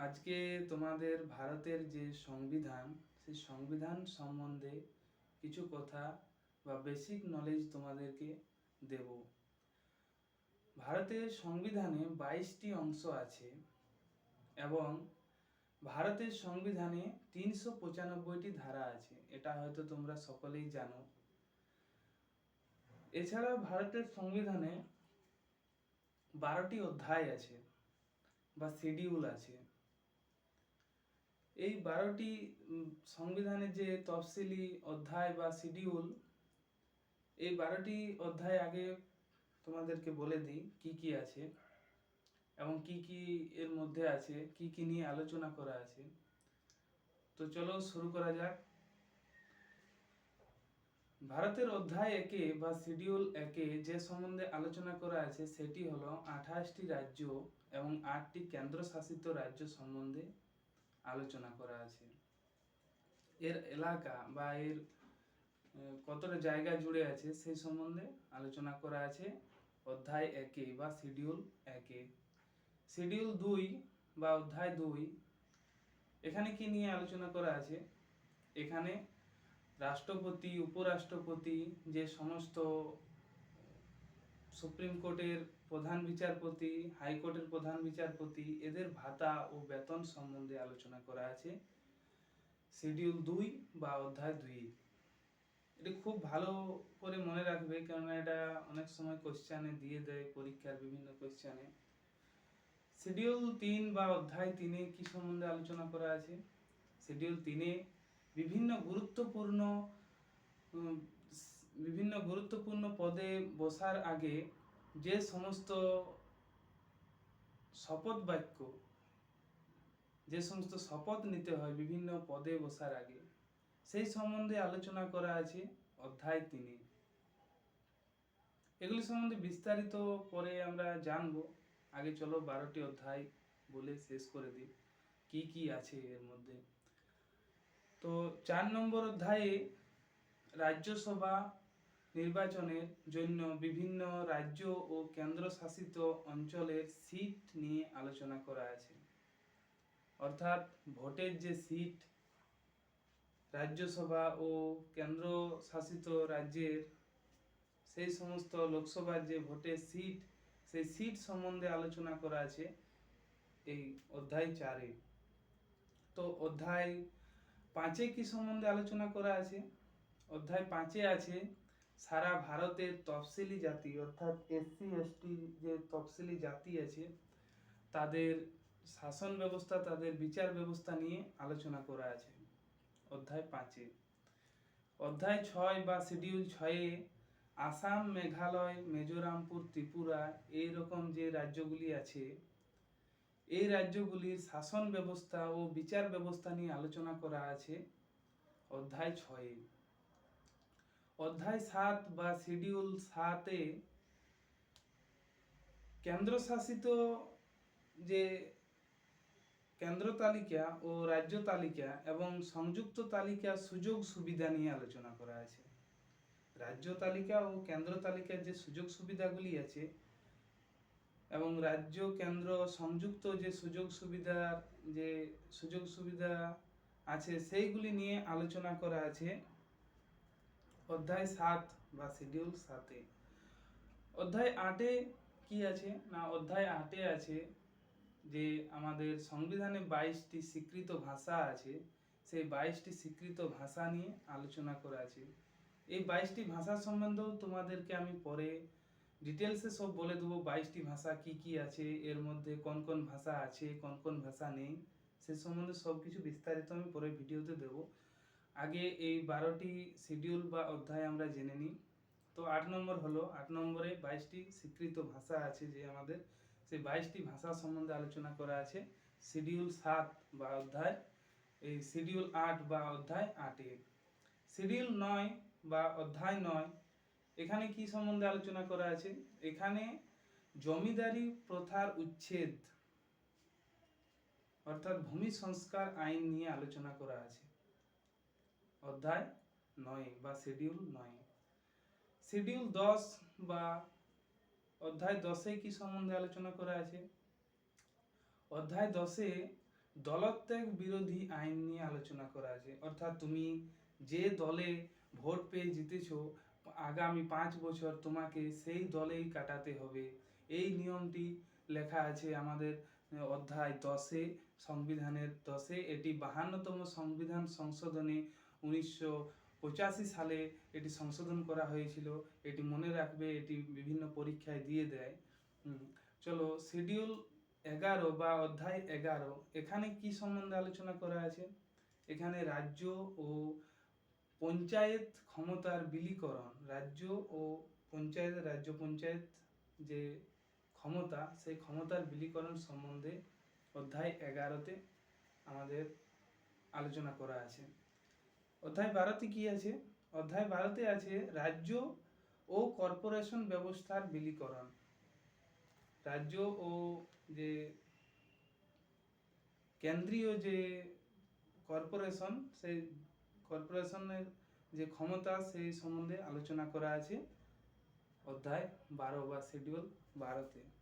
আজকে তোমাদের ভারতের যে সংবিধান, সেই সংবিধান সম্বন্ধে কিছু কথা বা বেসিক নলেজ তোমাদেরকে দেব। ভারতের সংবিধানে বাইশটি অংশ আছে এবং ভারতের সংবিধানে তিনশো পঁচানব্বইটি ধারা আছে, এটা হয়তো তোমরা সকলেই জানো। এছাড়া ভারতের সংবিধানে বারোটি অধ্যায় আছে বা শিডিউল আছে। এই বারোটি সংবিধানের যে তফসিলি অধ্যায় বা শিডিউল, এই বারোটি অধ্যায় আগে তোমাদেরকে বলে দিই কি কি আছে এবং কি কি এর মধ্যে আছে, কি কি নিয়ে আলোচনা করা আছে। তো চলো শুরু করা যাক। ভারতের অধ্যায় একে বা শিডিউল একে যে সম্বন্ধে আলোচনা করা আছে, সেটি হলো আঠাশটি রাজ্য এবং আটটি কেন্দ্রশাসিত রাজ্য সম্বন্ধে। আলোচনা করা আছে। এর এলাকা বা এর কতটা জায়গা জুড়ে আছে সেই সম্বন্ধে আলোচনা করা আছে অধ্যায় একে বা শিডিউল একে। শিডিউল দুই বা অধ্যায় দুই, এখানে কি নিয়ে আলোচনা করা আছে? এখানে রাষ্ট্রপতি, উপরাষ্ট্রপতি যে সমস্ত সুপ্রিম কোর্টের প্রধান বিচারপতি, হাইকোর্টের প্রধান বিচারপতি, এদের ভাতা ও বেতন সম্বন্ধে আলোচনা করা আছে। শিডিউল দুই বা অধ্যায় দুই। এটা খুব ভালো করে মনে রাখবে কেননা এটা অনেক সময় কোশ্চেনে দিয়ে দেয়, পরীক্ষার বিভিন্ন কোশ্চেনে শিডিউল তিন বা অধ্যায় তিনে কি সম্বন্ধে আলোচনা করা আছে? শিডিউল তিনে বিভিন্ন গুরুত্বপূর্ণ বিভিন্ন গুরুত্বপূর্ণ পদে বসার আগে যে সমস্ত শপথ বাক্য, যে সমস্ত শপথ নিতে হয় বিভিন্ন পদে বসার আগে, সেই সম্বন্ধে আলোচনা করা আছে অধ্যায় তিনে। এগুলি সম্বন্ধে বিস্তারিত পরে আমরা জানব। আগে চলো বারোটি অধ্যায় বলে শেষ করে দিই, কি কি আছে এর মধ্যে। তো চার নম্বর অধ্যায়ে রাজ্যসভা নির্বাচনের জন্য বিভিন্ন রাজ্য ও কেন্দ্রশাসিত অঞ্চলের সিট নিয়ে আলোচনা করা আছে। অর্থাৎ ভোটের যে সিট রাজ্যসভা ও কেন্দ্রশাসিত রাজ্যের, সেই সমস্ত লোকসভার যে ভোটের সিট, সেই সিট সম্বন্ধে আলোচনা করা আছে এই অধ্যায় চারে। তো অধ্যায় পাঁচে কি সম্বন্ধে আলোচনা করা আছে? অধ্যায় পাঁচে আছে সারা ভারতের তফসিলি জাতি, অর্থাৎ এসসি, এসটি যে তফসিলি জাতি আছে, তাদের শাসন ব্যবস্থা, তাদের বিচার ব্যবস্থা নিয়ে আলোচনা করা আছে অধ্যায় পাঁচে। অধ্যায় ছয় বা শিডিউল ছয়ে আসাম, মেঘালয়, মিজোরামপুর, ত্রিপুরা এই রকম যে রাজ্যগুলি আছে, এই রাজ্যগুলির শাসন ব্যবস্থা ও বিচার ব্যবস্থা নিয়ে আলোচনা করা আছে অধ্যায় ছয়ে। অধ্যায় সাত বা শিডিউল সাতে কেন্দ্রশাসিত যে কেন্দ্র তালিকা ও রাজ্য তালিকা এবং সংযুক্ত তালিকা সুযোগ সুবিধা নিয়ে আলোচনা করা আছে। রাজ্য তালিকা ও কেন্দ্র তালিকার যে সুযোগ সুবিধাগুলি আছে এবং রাজ্য, কেন্দ্র, সংযুক্ত যে সুযোগ সুবিধার যে সুযোগ সুবিধা আছে সেইগুলি নিয়ে আলোচনা করা আছে। অধ্যায় সাত বা শিডিউল সাতে। অধ্যায় আটে কি আছে? না, অধ্যায় আটে আছে যে আমাদের সংবিধানে বাইশটি স্বীকৃত ভাষা আছে। সেই বাইশটি স্বীকৃত ভাষা নিয়ে আলোচনা করা আছে। এই বাইশটি ভাষা সম্বন্ধেও তোমাদেরকে আমি পরে ডিটেলসে সব বলে দেবো, বাইশটি ভাষা কি কি আছে, এর মধ্যে কোন কোন ভাষা আছে, কোন কোন ভাষা নেই, সে সম্বন্ধে সব কিছু বিস্তারিত আমি পরে ভিডিওতে দেব। আগে এই বারোটি শিডিউল বা অধ্যায় আমরা জেনে নিই। তো আট নম্বর হলো, আট নম্বরে বাইশটি স্বীকৃত ভাষা আছে যে আমাদের। সেই বাইশটি ভাষা সম্বন্ধে আলোচনা করা আছে। শিডিউল সাত বা অধ্যায়, এই শিডিউল আট বা অধ্যায় আটে। শিডিউল নয় বা অধ্যায় নয়, এখানে কি সম্বন্ধে আলোচনা করা আছে? এখানে জমিদারি প্রথার উচ্ছেদ, অর্থাৎ ভূমি সংস্কার আইন নিয়ে আলোচনা করা আছে। অধ্যায় নয় বা শিডিউল নয়। শিডিউল দশ বা অধ্যায় দশে কি সম্বন্ধে আলোচনা করা আছে? অধ্যায় দশে দলত্যাগ বিরোধী আইন নিয়ে আলোচনা করা আছে। অর্থাৎ তুমি যে দলে ভোট পেয়ে জিতেছো, আগামী পাঁচ বছর তোমাকে সেই দলেই কাটাতে হবে। এই নিয়মটি লেখা আছে আমাদের অধ্যায় দশে সংবিধানের দশে এটি বাহান্নতম সংবিধান সংশোধনে উনিশশো পঁচাশি সালে এটি সংশোধন করা হয়েছিল। এটি মনে রাখবে, এটি বিভিন্ন পরীক্ষায় দিয়ে দেয়। চলো শিডিউল এগারো বা অধ্যায় এগারো, এখানে কি সম্বন্ধে আলোচনা করা আছে? এখানে রাজ্য ও পঞ্চায়েত ক্ষমতার বিলীকরণ, রাজ্য ও পঞ্চায়েত, রাজ্য পঞ্চায়েত যে ক্ষমতা, সেই ক্ষমতার বিলীকরণ সম্বন্ধে অধ্যায় এগারোতে আমাদের আলোচনা করা আছে। অধ্যায় বারোতে কি আছে? অধ্যায় বারোতে আছে, রাজ্য ও কর্পোরেশন ব্যবস্থার বিলীকরণ। রাজ্য ও যে কেন্দ্রীয় যে কর্পোরেশন, সেই কর্পোরেশনের যে ক্ষমতা, সেই সম্বন্ধে আলোচনা করা আছে। অধ্যায় বারো বা শিডিউল বারোতে।